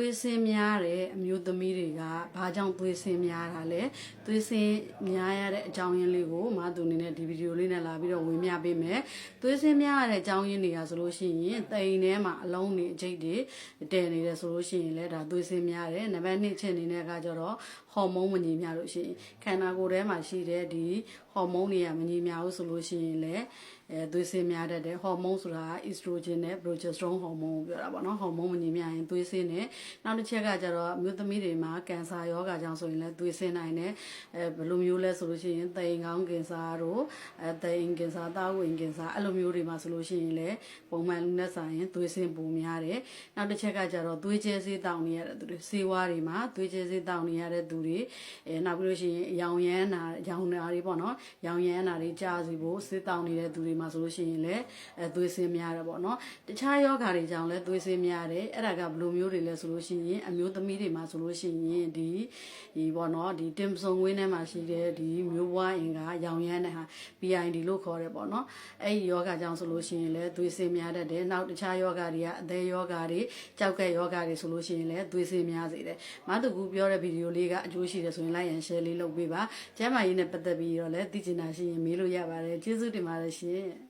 သွေးစင်းများတဲ့အမျိုးသမီးတွေကဘာကြောင့်သွေးစင်းများတာလဲသွေးစင်းများရတဲ့အကြောင်းရင်းလေးကိုမသူအနေနဲ့ဒီဗီဒီယိုလေးနဲ့လာပြီးတော့ဝင်ပြပေးမယ်သွေးစင်းများရတဲ့အကြောင်းရင်းတွေကဆိုလို့ရှိရင်တိမ်ထဲမှာအလုံးတွေအကျိတ်တွေတည်နေတယ်ဆိုလို့ရှိရင်လည်းဒါသွေးစင်းများတယ်နံပါတ်1ချက်အနေနဲ့ကကြတော့ဟော်မုန်းမညီမျှလို့ရှိရင်ခန္ဓာကိုယ်ထဲမှာရှိတဲ့ဒီဟော်မုန်းတွေကမညီမျှဘူးဆိုလို့ရှိရင်လည်းအဲသွေးစင်းများတတ်တယ်ဟော်မုန်းဆိုတာက estrogen နဲ့ progesterone ဟော်မုန်းကိုပြောတာပေါ့နော်ဟော်မုန်းမညီမျှရင်သွေးစင်းတယ်နောက်တစ်ချက်ကကြတော့အမျိုးသမီးတွေမှာကင်ဆာယောဂါကြောင့်ဆိုရင်လည်းသွေးစင်းနိုင်တယ်အဲဘယ်လိုမျိုးလဲဆိုလို့ရှိရင်သိမ်ကောင်းကင်ဆာတို့အဲသိမ်ကင်ဆာသားဝင်ကင်ဆာအဲ့လိုမျိုးတွေမှာဆိုလို့ရှိရင်လည်းပုံမှန်လူနဲ့ဆိုင်ရင်သွေးစင်းပုံများတယ်နောက်တစ်ချက်ကကြတော့သွေးကျဲဆေးတောင်းနေရတဲ့သူတွေဆေးဝါးတွေမှာသွေးကျဲဆေးတောင်းနေရတဲ့သူတွေအဲနောက်ပြီးလို့ရှိရင်ရောင်ရမ်းနာရောင်နာတွေပေါ့နော်ရောင်ရမ်းနာတွေကြားစီဖို့ဆေးတောင်းနေတဲ့သူတွေမှာဆိုလို့ရှိရင်လည်းအဲသွေးစင်းများတယ်ပေါ့နော်တခြားယောဂါတွေကြောင့်လည်းသွေးစင်းများတယ်အဲ့ဒါကဘယ်လိုမျိုးတွေလဲဆိုလို့ရှိရင်အမျိုးသမီးတွေမှာဆိုလို့ရှိရင်ဒီဒီပေါ့နော်ဒီတင်စုံဝင်းထဲမှာရှိတဲ့ဒီမျိုးပွားအင်ကရောင်ရမ်းတဲ့ဟာ PID လို့ခေါ်တယ်ပေါ့နော်အဲ့ဒီယောဂါကြောင့်ဆိုလို့ရှိရင်လည်းသွေးစင်းများတတ်တယ်နောက်တခြားယောဂါတွေကအသေးယောဂါတွေကြောက်ကက်ယောဂါတွေဆိုလို့ရှိရင်လည်းသွေးစင်းများစေတယ်မတူကူပြောတဲ့ဗီဒီယိုလေးကအကျိုးရှိတယ်ဆိုရင် like and share လေးလုပ်ပေးပါကျမ်းမာရေးနဲ့ပတ်သက်ပြီးတော့လည်းသိချင်တာရှိရင်မေးလို့ရပါတယ်ကျေးဇူးတင်ပါတယ်ရှင်